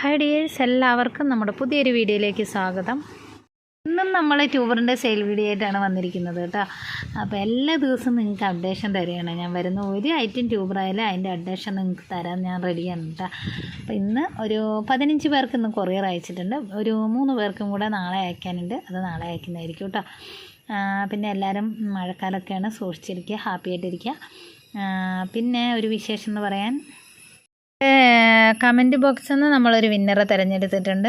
Hi dears എല്ലാവർക്കും നമ്മുടെ പുതിയൊരു വീഡിയോയിലേക്ക് സ്വാഗതം. ഇന്നും നമ്മൾ ട്യൂബറിന്റെ സെയിൽ വീഡിയോ ആയിട്ടാണ് വന്നിരിക്കുന്നത് കേട്ടോ. അപ്പോൾ എല്ലാ ദിവസവും നിങ്ങൾക്ക് അപ്ഡേഷൻ തരികയാണ്. ഞാൻ വരുന്ന ഒരു ഐറ്റം ട്യൂബറായാലും അതിന്റെ അപ്ഡേഷൻ നിങ്ങൾക്ക് തരാൻ ഞാൻ റെഡിയാണ് കേട്ടോ. അപ്പോൾ ഇന്ന് ഒരു പതിനഞ്ച് പേർക്ക് ഇന്ന് കൊറിയർ അയച്ചിട്ടുണ്ട്. ഒരു മൂന്ന് പേർക്കും കൂടെ നാളെ അയക്കാനുണ്ട്. അത് നാളെ അയക്കുന്നതായിരിക്കും കേട്ടോ. പിന്നെ എല്ലാവരും മഴക്കാലമൊക്കെയാണ് സൂക്ഷിച്ചിരിക്കുക ഹാപ്പി ആയിട്ടിരിക്കുക. പിന്നെ ഒരു വിശേഷം എന്ന് പറയാൻ കമന്റ് ബോക്സിൽ നിന്ന് നമ്മളൊരു വിന്നറെ തിരഞ്ഞെടുത്തിട്ടുണ്ട്.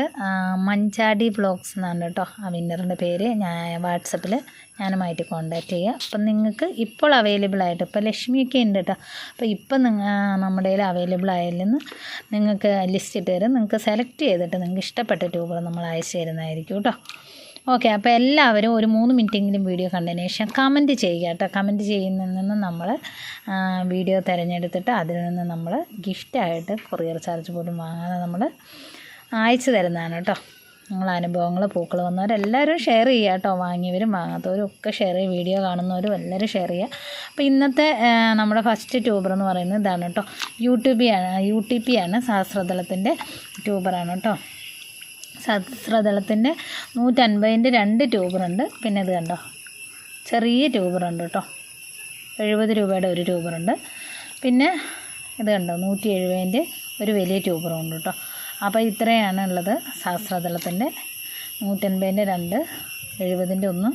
മഞ്ചാടി ബ്ലോഗ്സ് എന്നാണ് കേട്ടോ ആ വിന്നറിന്റെ പേര്. ഞാൻ വാട്സപ്പിൽ ഞാനുമായിട്ട് കോൺടാക്റ്റ് ചെയ്യുക അപ്പം നിങ്ങൾക്ക് ഇപ്പോൾ അവൈലബിൾ ആയിട്ട് ഇപ്പോൾ ലക്ഷ്മിയൊക്കെ ഉണ്ട് കേട്ടോ. അപ്പോൾ ഇപ്പം നിങ്ങൾ നമ്മുടെ കയ്യിൽ അവൈലബിൾ ആയല്ലെന്ന് നിങ്ങൾക്ക് ലിസ്റ്റ് ഇട്ട് തരും. നിങ്ങൾക്ക് സെലക്ട് ചെയ്തിട്ട് നിങ്ങൾക്ക് ഇഷ്ടപ്പെട്ട ട്യൂബുകൾ നമ്മൾ അയച്ചു തരുന്നതായിരിക്കും കേട്ടോ. ഓക്കെ അപ്പോൾ എല്ലാവരും ഒരു മൂന്ന് മിനിറ്റെങ്കിലും വീഡിയോ കണ്ടതിന് ശേഷം കമന്റ് ചെയ്യുക കേട്ടോ. കമന്റ് ചെയ്യുന്നതിൽ നിന്ന് നമ്മൾ വീഡിയോ തിരഞ്ഞെടുത്തിട്ട് അതിൽ നിന്ന് നമ്മൾ ഗിഫ്റ്റായിട്ട് കൊറിയർ ചാർജ് പോലും വാങ്ങാതെ നമ്മൾ അയച്ചു തരുന്നതാണ് കേട്ടോ. നിങ്ങളെ അനുഭവങ്ങൾ പൂക്കൾ വന്നവരെല്ലാവരും ഷെയർ ചെയ്യുക കേട്ടോ. വാങ്ങിയവരും വാങ്ങാത്തവരും ഒക്കെ ഷെയർ ചെയ്യുക. വീഡിയോ കാണുന്നവരും എല്ലാവരും ഷെയർ ചെയ്യുക. അപ്പോൾ ഇന്നത്തെ നമ്മുടെ ഫസ്റ്റ് ട്യൂബർ എന്ന് പറയുന്നത് ഇതാണ് കേട്ടോ. യു ടി പി ആണ് യു ടി പി ആണ് സഹസ്രദളത്തിന്റെ ട്യൂബറാണ് കേട്ടോ. സഹസ്രദളത്തിന്റെ നൂറ്റൻപതിന്റെ രണ്ട് ട്യൂബറുണ്ട്. പിന്നെ ഇത് കണ്ടോ? ചെറിയ ട്യൂബറുണ്ട് കേട്ടോ. എഴുപത് രൂപയുടെ ഒരു ട്യൂബറുണ്ട്. പിന്നെ ഇത് കണ്ടോ? നൂറ്റി എഴുപതിന്റെ ഒരു വലിയ ട്യൂബറുണ്ട് കേട്ടോ. അപ്പോൾ ഇത്രയാണ് ഉള്ളത് സഹസ്രദളത്തിന്റെ നൂറ്റൻപതിന്റെ രണ്ട് എഴുപതിന്റെ ഒന്ന്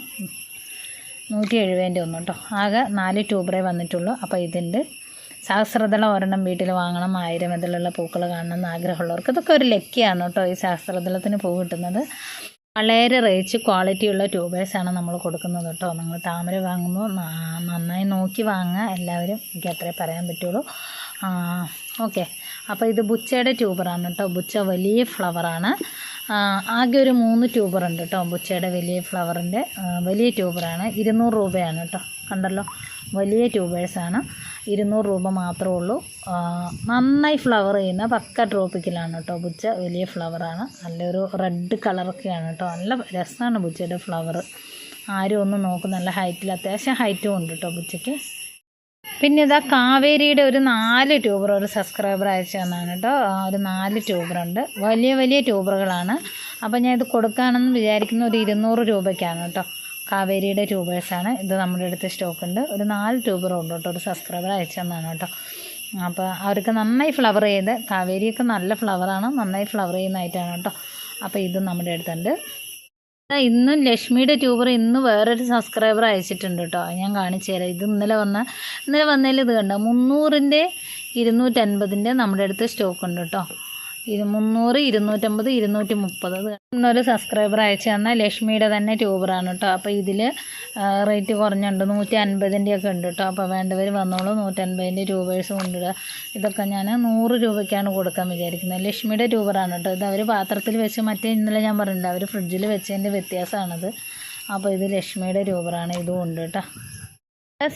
നൂറ്റി എഴുപതിന്റെ ഒന്ന് കേട്ടോ. ആകെ നാല് ട്യൂബറേ വന്നിട്ടുള്ളൂ. അപ്പോൾ ഇതിന്റെ സഹസ്രദളം ഒരെണ്ണം വീട്ടിൽ വാങ്ങണം ആയിരം ഇതിലുള്ള പൂക്കൾ കാണണം എന്ന് ആഗ്രഹമുള്ളവർക്ക് ഇതൊക്കെ ഒരു ലക്കിയാണ് കേട്ടോ ഈ സഹസ്രദളത്തിന് പൂ കിട്ടുന്നത്. വളരെ റേച്ച് ക്വാളിറ്റിയുള്ള ട്യൂബേഴ്സാണ് നമ്മൾ കൊടുക്കുന്നത് കേട്ടോ. നിങ്ങൾ താമര വാങ്ങുമ്പോൾ നന്നായി നോക്കി വാങ്ങുക. എല്ലാവരും എനിക്ക് അത്രേ പറയാൻ പറ്റുള്ളൂ. ഓക്കെ അപ്പോൾ ഇത് ബുച്ചയുടെ ട്യൂബറാണ് കേട്ടോ. ബുച്ച വലിയ ഫ്ലവറാണ് ആകെ ഒരു മൂന്ന് ട്യൂബറുണ്ട് കേട്ടോ. ബുച്ചയുടെ വലിയ ഫ്ലവറിന്റെ വലിയ ട്യൂബറാണ് ഇരുന്നൂറ് രൂപയാണ് കേട്ടോ. കണ്ടല്ലോ? വലിയ ട്യൂബേഴ്സാണ് ഇരുന്നൂറ് രൂപ മാത്രമേ ഉള്ളൂ. നന്നായി ഫ്ലവർ ചെയ്യുന്ന പക്ക ട്രോപ്പിക്കലാണ് കേട്ടോ ബുച്ച. വലിയ ഫ്ലവറാണ് നല്ലൊരു റെഡ് കളറൊക്കെയാണ് കേട്ടോ നല്ല രസമാണ് ബുച്ചയുടെ ഫ്ലവർ ആരും ഒന്നും നോക്കും നല്ല ഹൈറ്റിൽ അത്യാവശ്യം ഹൈറ്റും ഉണ്ട് കേട്ടോ ബുച്ചയ്ക്ക്. പിന്നെ ഇതാ കാവേരിയുടെ ഒരു നാല് ട്യൂബർ ഒരു സബ്സ്ക്രൈബർ അയച്ചു തന്നാണ് കേട്ടോ ഒരു നാല് ട്യൂബറുണ്ട് വലിയ വലിയ ട്യൂബറുകളാണ് അപ്പോൾ ഞാൻ ഇത് കൊടുക്കുകയാണെന്ന് വിചാരിക്കുന്ന ഒരു ഇരുന്നൂറ് രൂപയ്ക്കാണ് കേട്ടോ കാവേരിയുടെ ട്യൂബേഴ്സാണ്. ഇത് നമ്മുടെ അടുത്ത് സ്റ്റോക്ക് ഉണ്ട് ഒരു നാല് ട്യൂബറും ഉണ്ട് കേട്ടോ. ഒരു സബ്സ്ക്രൈബർ അയച്ചു തന്നാണ് കേട്ടോ. അപ്പോൾ അവർക്ക് നന്നായി ഫ്ലവർ ചെയ്ത് കാവേരിയൊക്കെ നല്ല ഫ്ലവറാണ് നന്നായി ഫ്ലവർ ചെയ്യുന്നതായിട്ടാണ് കേട്ടോ. അപ്പോൾ ഇത് നമ്മുടെ അടുത്തുണ്ട്. ഇന്നും ലക്ഷ്മിയുടെ ട്യൂബർ ഇന്ന് വേറൊരു സബ്സ്ക്രൈബർ അയച്ചിട്ടുണ്ട് കേട്ടോ. ഞാൻ കാണിച്ചു തരാം. ഇത് ഇന്നലെ വന്ന ഇന്നലെ വന്നതിൽ ഇത് കണ്ടോ? മുന്നൂറിന്റെ ഇരുന്നൂറ്റൻപതിന്റെ നമ്മുടെ അടുത്ത് സ്റ്റോക്ക് ഉണ്ട് കേട്ടോ. ഇത് മുന്നൂറ് ഇരുന്നൂറ്റമ്പത് ഇരുന്നൂറ്റി മുപ്പത് ഇന്നൊരു സബ്സ്ക്രൈബർ അയച്ചു തന്നാൽ ലക്ഷ്മിയുടെ തന്നെ ട്യൂബറാണ് കേട്ടോ അപ്പോൾ ഇതിൽ റേറ്റ് കുറഞ്ഞുണ്ട് നൂറ്റി അൻപതിന്റെ ഒക്കെ ഉണ്ട് കേട്ടോ അപ്പോൾ വേണ്ടവർ വന്നോളൂ. നൂറ്റൻപതിന്റെ ട്യൂബേഴ്സ് ഉണ്ട് കേട്ടോ. ഇതൊക്കെ ഞാൻ നൂറ് രൂപയ്ക്കാണ് കൊടുക്കാൻ വിചാരിക്കുന്നത്. ലക്ഷ്മിയുടെ ട്യൂബറാണ് കേട്ടോ ഇത് അവർ പാത്രത്തിൽ വെച്ച് മറ്റേ ഇന്നലെ ഞാൻ പറഞ്ഞില്ല അവർ ഫ്രിഡ്ജിൽ വെച്ചതിന്റെ വ്യത്യാസമാണിത് അപ്പോൾ ഇത് ലക്ഷ്മിയുടെ ട്യൂബറാണ് ഇതും ഉണ്ട് കേട്ടോ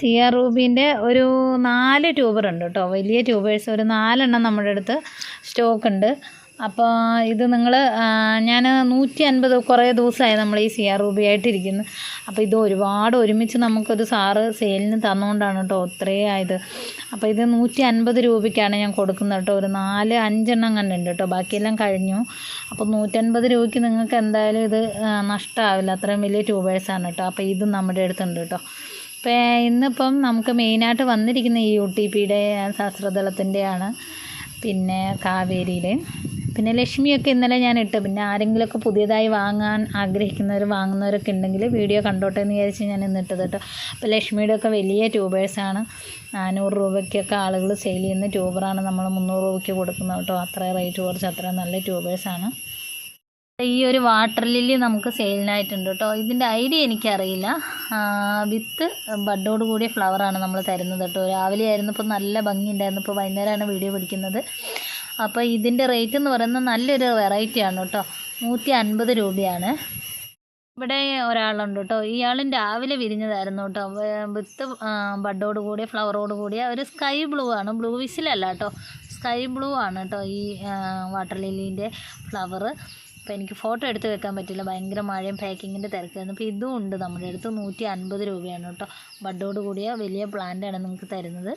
സി ആർ റൂബീന്റെ ഒരു നാല് ട്യൂബർ ഉണ്ട് കേട്ടോ. വലിയ ട്യൂബേഴ്സ് ഒരു നാലെണ്ണം നമ്മുടെ അടുത്ത് സ്റ്റോക്ക് ഉണ്ട്. അപ്പോൾ ഇത് നിങ്ങൾ ഞാൻ നൂറ്റി അൻപത് കുറേ ദിവസമായി നമ്മൾ ഈ സി ആർ റൂബി ആയിട്ടിരിക്കുന്നു അപ്പോൾ ഇത് ഒരുപാട് ഒരുമിച്ച് നമുക്കൊരു സാറ് സെയിലിന് തന്നുകൊണ്ടാണ് കേട്ടോ ഇത്രയും ആയത്. അപ്പോൾ ഇത് നൂറ്റി അൻപത് രൂപയ്ക്കാണ് ഞാൻ കൊടുക്കുന്നത് കേട്ടോ. ഒരു നാല് അഞ്ചെണ്ണം കണ്ടുണ്ട് കേട്ടോ. ബാക്കിയെല്ലാം കഴിഞ്ഞു. അപ്പോൾ നൂറ്റൻപത് രൂപയ്ക്ക് നിങ്ങൾക്ക് എന്തായാലും ഇത് നഷ്ടമാവില്ല അത്രയും വലിയ ട്യൂബേഴ്സാണ് കേട്ടോ. അപ്പോൾ ഇത് നമ്മുടെ അടുത്തുണ്ട് കേട്ടോ. അപ്പോൾ ഇന്നിപ്പം നമുക്ക് മെയിനായിട്ട് വന്നിരിക്കുന്ന ഈ യു ടി പിയുടെ ശാസ്ത്രദളത്തിന്റെയാണ്. പിന്നെ കാവേരിയുടെയും പിന്നെ ലക്ഷ്മിയൊക്കെ ഇന്നലെ ഞാൻ ഇട്ട്. പിന്നെ ആരെങ്കിലുമൊക്കെ പുതിയതായി വാങ്ങാൻ ആഗ്രഹിക്കുന്നവർ വാങ്ങുന്നവരൊക്കെ ഉണ്ടെങ്കിൽ വീഡിയോ കണ്ടോട്ടെ എന്ന് വിചാരിച്ച് ഞാൻ ഇന്ന് ഇട്ടത് കേട്ടോ. അപ്പോൾ ലക്ഷ്മിയുടെ ഒക്കെ വലിയ ട്യൂബേഴ്സാണ്. നാനൂറ് രൂപയ്ക്കൊക്കെ ആളുകൾ സെയിൽ ചെയ്യുന്ന ട്യൂബറാണ് നമ്മൾ മുന്നൂറ് രൂപയ്ക്ക് കൊടുക്കുന്നത് കേട്ടോ. അത്ര റേറ്റ് കുറച്ച് അത്ര നല്ല ട്യൂബേഴ്സാണ്. ഈ ഒരു വാട്ടർ ലില്ലി നമുക്ക് സെയിലിനായിട്ടുണ്ട് കേട്ടോ ഇതിന്റെ ഐഡിയ എനിക്കറിയില്ല. വിത്ത് ബഡോട് കൂടിയ ഫ്ലവറാണ് നമ്മൾ തരുന്നത് കേട്ടോ രാവിലെ ആയിരുന്നു ഇപ്പോൾ നല്ല ഭംഗിയുണ്ടായിരുന്നു ഇപ്പോൾ വൈകുന്നേരമാണ് വീഡിയോ പിടിക്കുന്നത്. അപ്പോൾ ഇതിന്റെ റേറ്റ് എന്ന് പറയുന്നത് നല്ലൊരു വെറൈറ്റിയാണ് കേട്ടോ നൂറ്റി അൻപത് രൂപയാണ്. ഇവിടെ ഒരാളുണ്ട് കേട്ടോ ഇയാളും രാവിലെ വിരിഞ്ഞതായിരുന്നു കേട്ടോ വിത്ത് ബഡോട് കൂടിയ ഫ്ലവറോട് കൂടിയ ഒരു സ്കൈ ബ്ലൂ ആണ്. ബ്ലൂ വിസിലല്ല കേട്ടോ സ്കൈ ബ്ലൂ ആണ് കേട്ടോ ഈ വാട്ടർ ലില്ലീന്റെ ഫ്ലവർ അപ്പോൾ എനിക്ക് ഫോട്ടോ എടുത്ത് വെക്കാൻ പറ്റില്ല. ഭയങ്കര മഴയും പാക്കിങ്ങിന്റെ തിരക്കായിരുന്നു. അപ്പോൾ ഇതും ഉണ്ട് നമ്മുടെ അടുത്ത് നൂറ്റി അൻപത് രൂപയാണ് കേട്ടോ. ബഡോട് കൂടിയ വലിയ പ്ലാന്റാണ് നിങ്ങൾക്ക് തരുന്നത്.